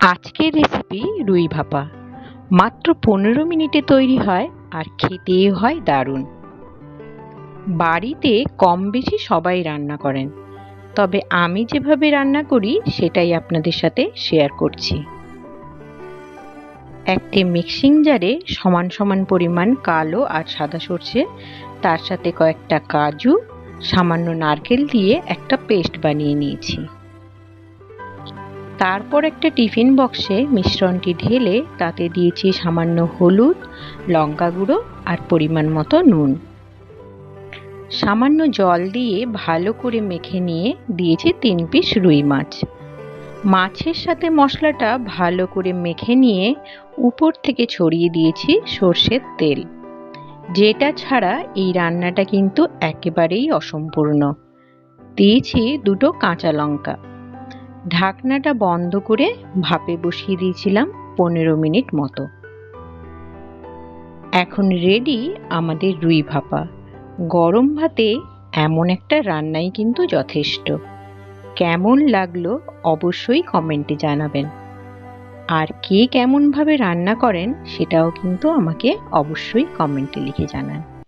আজকের রেসিপি রুই ভাপা। মাত্র পনেরো মিনিটে তৈরি হয় আর খেতেও হয় দারুণ। বাড়িতে কম বেশি সবাই রান্না করেন। তবে আমি যেভাবে রান্না করি, সেটাই আপনাদের সাথে শেয়ার করছি। একটি মিক্সিং জারে সমান সমান পরিমাণ কালো আর সাদা সর্ষে, তার সাথে কয়েকটা কাজু, সামান্য নারকেল দিয়ে একটা পেস্ট বানিয়ে নিয়েছি। তারপর একটা টিফিন বক্সে মিশ্রণটি ঢেলে তাতে দিয়েছি সামান্য হলুদ, লঙ্কা গুঁড়ো আর পরিমাণ মতো নুন। সামান্য জল দিয়ে ভালো করে মেখে নিয়ে দিয়েছি তিন পিস রুই মাছ। মাছের সাথে মশলাটা ভালো করে মেখে নিয়ে উপর থেকে ছড়িয়ে দিয়েছি সর্ষের তেল। যেটা ছাড়া এই রান্নাটা কিন্তু একেবারেই অসম্পূর্ণ। দিয়েছি দুটো কাঁচা লঙ্কা। ঢাকনাটা বন্ধ করে ভাপে বসিয়ে দিয়েছিলাম পনেরো মিনিট মতো। এখন রেডি আমাদের রুই ভাপা। গরম ভাতে এমন একটা রান্নাই কিন্তু যথেষ্ট। কেমন লাগল অবশ্যই কমেন্টে জানাবেন। আর কে কেমনভাবে রান্না করেন সেটাও কিন্তু আমাকে অবশ্যই কমেন্টে লিখে জানান।